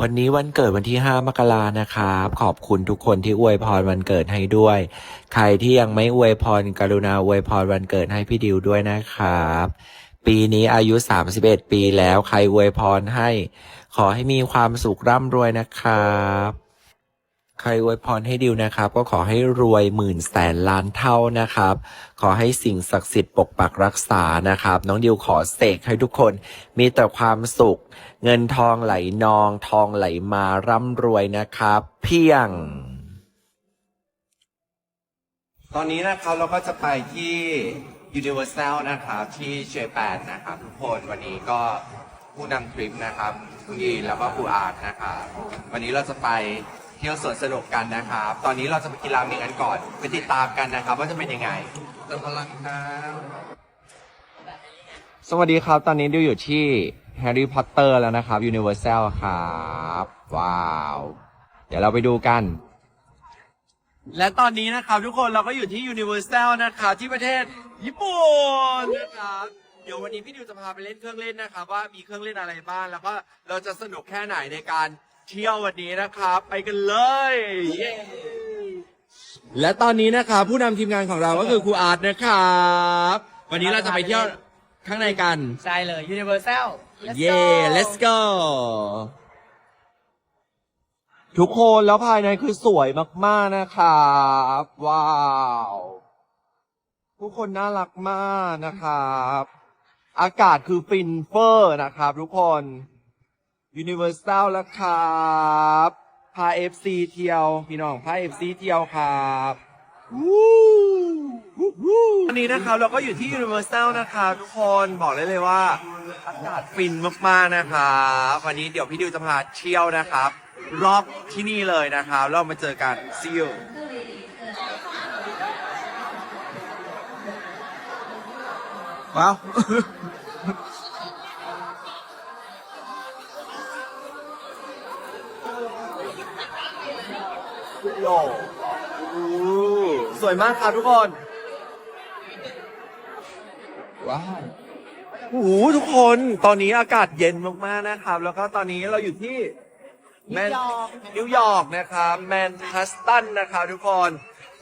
วันนี้วันเกิดวันที่ 5 มกรานะครับ ขอบคุณทุกคนที่อวยพรวันเกิดให้ด้วย ใครที่ยังไม่อวยพรกรุณาอวยพรวันเกิดให้พี่ดิวด้วยนะครับ ปีนี้อายุ 31 ปีแล้วใครอวยพรให้ ขอให้มีความสุขร่ำรวยนะครับ ใครอวยพรให้ดิวนะครับ ก็ขอให้รวยหมื่นแสนล้านเท่านะครับ ขอให้สิ่งศักดิ์สิทธิ์ปกปักรักษานะครับ น้องดิวขอเสกให้ทุกคนมีแต่ความสุข เงินทองไหลนอง ทองไหลมาร่ำรวยนะครับ เพียง ตอนนี้นะครับเราก็จะไปที่ Universal นะครับที่เชแปนนะครับทุกคนวันนี้ก็ผู้นำทริปนะครับคุณยีนแล้วก็ครูอาร์ตนะครับวันนี้เราจะไป เที่ยวสวนสนุกกันนะครับ ตอนนี้เราจะไปกินราเมงกันก่อนไปติดตามกันนะครับ ว่าจะเป็นยังไงเติมพลังครับสวัสดีครับตอนนี้ดิวอยู่ที่แฮร์รี่พอตเตอร์แล้วนะครับ Universal ครับว้าว เดี๋ยวเราไปดูกัน และตอนนี้นะครับทุกคนเราก็อยู่ที่ Universal นะครับที่ประเทศญี่ปุ่นนะครับ เดี๋ยววันนี้พี่ดิวจะพาไปเล่นเครื่องเล่นนะครับว่ามีเครื่องเล่นอะไรบ้างแล้วก็เราจะสนุกแค่ไหนในการ เที่ยววันนี้นะครับ ไปกันเลยเย้และตอนนี้นะครับผู้นำทีมงานของเราก็คือครูอาร์ตนะครับวันนี้เราจะไปเที่ยวข้างในกัน ใช่เลย Universal Let's เย้ go let's go ทุกคนแล้วภายในคือสวยมากๆนะครับ ว้าว ทุกคนน่ารักมากนะครับ อากาศคือฟินเฟอร์นะครับทุกคน Universal แล้วครับพา FC เที่ยว พี่น้องพา FC เที่ยวครับวู้วู้วู้วันนี้นะครับเราก็อยู่ที่ Universal นะครับทุกคนบอกเลยเลยว่าอากาศฟินมากๆนะครับวันนี้เดี๋ยวพี่ดิวจะพาเที่ยวนะครับ รอบที่นี่เลยนะครับเรามาเจอกันซิลว้าว โลสวยมากครับทุกคน ว้าวโอ้โหทุกคนตอนนี้อากาศเย็นมากๆนะครับ แล้วก็ตอนนี้เราอยู่ที่แมนนิวยอร์กนะครับแมนฮัสตันนะครับทุกคน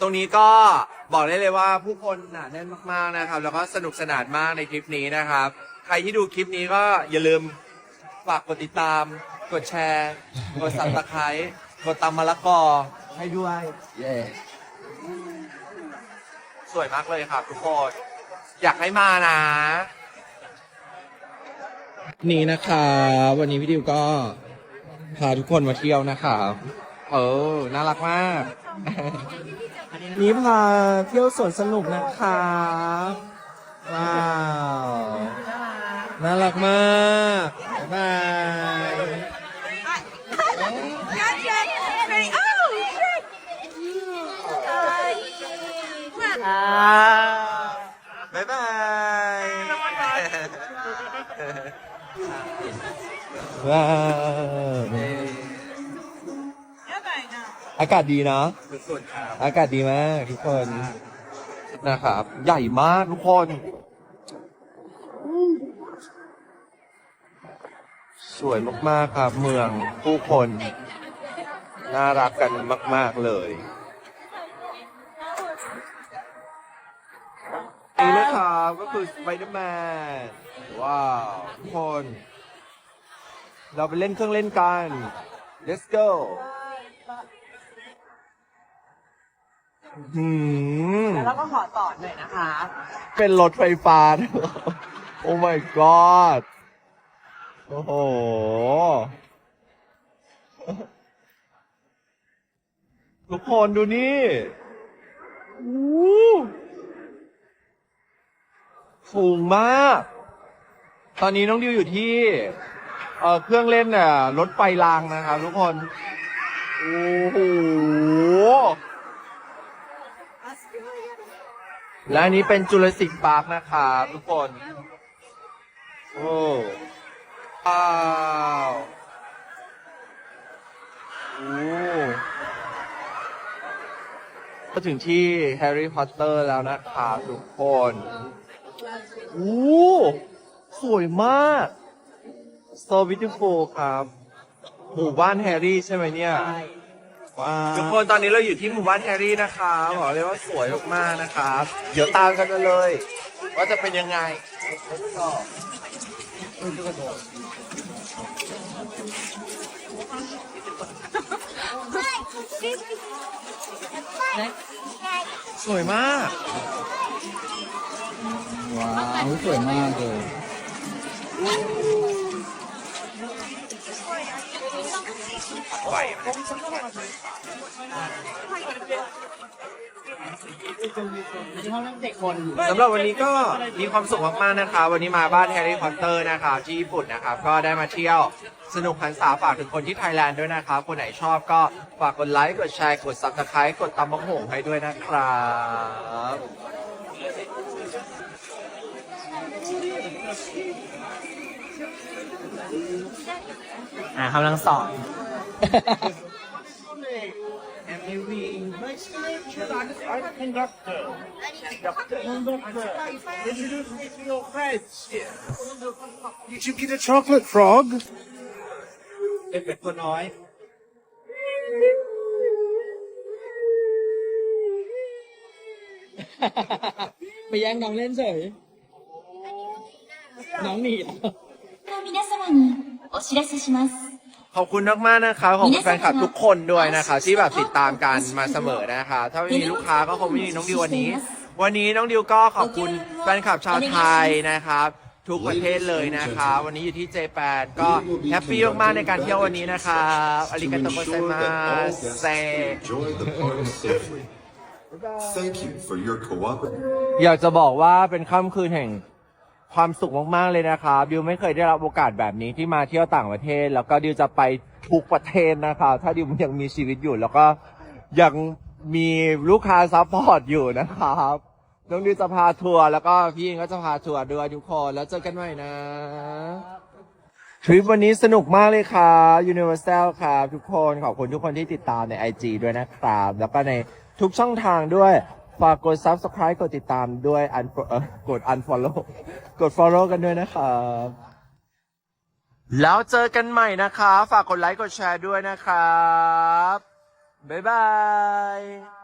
ตรงนี้ก็บอกได้เลยว่าผู้คนหนาแน่นมากๆนะครับ แล้วก็สนุกสนานมากในคลิปนี้นะครับ ใครที่ดูคลิปนี้ก็อย่าลืมฝากกดติดตาม กดแชร์ กดสับสไครต์กดตามมะละกอ ให้ด้วยเย้สวยมากเลยครับทุกคน อยากให้มานะ นี่นะครับวันนี้พี่ดิวก็พาทุกคนมาเที่ยวนะครับเออ น่ารักมาก นี่พาเที่ยวสวนสนุกนะครับว้าว น่ารักมากบ๊ายบาย Gotcha! Ready? Oh, shit! อ่า บ๊ายบายว้าวอากาศดีเนาะสุดๆครับอากาศดีมากทุกคนนะครับ ใหญ่มากทุกคนสวยมาก ๆ ครับ เมืองผู้คน น่ารักกันมาก ๆ เลย ครับก็คือสไปเดอร์แมนว้าวทุกคน เราไปเล่นเครื่องเล่นกัน let's go หืมแล้วเราก็ขอต่อหน่อยนะคะ เป็นรถไฟฟ้าด้วยเหรอโอ้ my god โอ้โห ทุกคนดูนี่อู้ สูงมาก ตอนนี้น้องดิวอยู่ที่ เอ่อเครื่องเล่นน่ะรถไฟรางนะครับทุกคน โอ้โห และอันนี้เป็นจุลศิกปาร์คนะครับทุกคน โอ้ว้าวโอ้ก็ถึงที่แฮร์รี่พอตเตอร์แล้วนะครับทุกคน โอ้สวยมาก so beautiful ครับ หมู่บ้านแฮร์รี่ใช่ไหมเนี่ยว้าทุกคนตอนนี้เราอยู่ที่หมู่บ้านแฮร์รี่นะคะบอกเลยว่าสวยมากๆนะครับ เดี๋ยวตามกันมาเลย ว่าจะเป็นยังไงสวยมาก ว้าวสวยมากเลยสำหรับวันนี้ก็มีความสุขมากๆนะคะ วันนี้มาบ้านแฮร์รี่พอตเตอร์นะครับที่ญี่ปุ่นนะครับ ก็ได้มาเที่ยวสนุกพันษาฝากถึงคนที่ไทยแลนด์ด้วยนะครับ คนไหนชอบก็ฝากกดไลค์ กดแชร์ กดซับสไครต์กดตามมะหงให้ด้วยนะครับ อ่ากำลังสอน Did you get a chocolate frog เป็นเป็ดตัวน้อย ไปแย่งน้องเล่นเฉย น้องหนี 皆様にお知らせします。 ขอบคุณมากๆนะครับขอบคุณแฟนคลับทุกคนด้วยนะครับที่แบบติดตามกันมาเสมอนะครับถ้าไม่มีลูกค้าก็คงไม่มีน้องดิววันนี้ วันนี้น้องดิวก็ขอบคุณแฟนคลับชาวไทยนะครับ ทุกประเทศเลยนะครับวันนี้อยู่ที่เจแปนก็แฮปปี้มากๆในการเที่ยววันนี้นะครับอาริกาโตโกไซมาเซ Enjoy the party safely. Thank you for your cooperation. อยากจะบอกว่าเป็นค่ำคืนแห่ง ความสุขมากๆเลยนะครับดิวไม่เคยได้รับโอกาสแบบนี้ที่มาเที่ยวต่างประเทศ แล้วก็ดิวจะไปทุกประเทศนะครับ ถ้าดิวยังมีชีวิตอยู่ แล้วก็ยังมีลูกค้าซัพพอร์ตอยู่นะครับน้องดิวจะพาทัวร์แล้วก็พี่เองก็จะพาทัวร์ด้วยทุกคนแล้วเจอกันใหม่นะทริปวันนี้สนุกมากเลยครับ Universal ครับทุกคนขอบคุณทุกคนที่ติดตามใน IG ด้วยนะครับแล้วก็ในทุกช่องทางด้วย ฝากกด subscribe กดติดตามด้วย unfo- เอ่อกด unfollow กด follow กันด้วยนะครับ แล้วเจอกันใหม่นะคะ ฝากกดไลค์กดแชร์ด้วยนะครับ บ๊ายบาย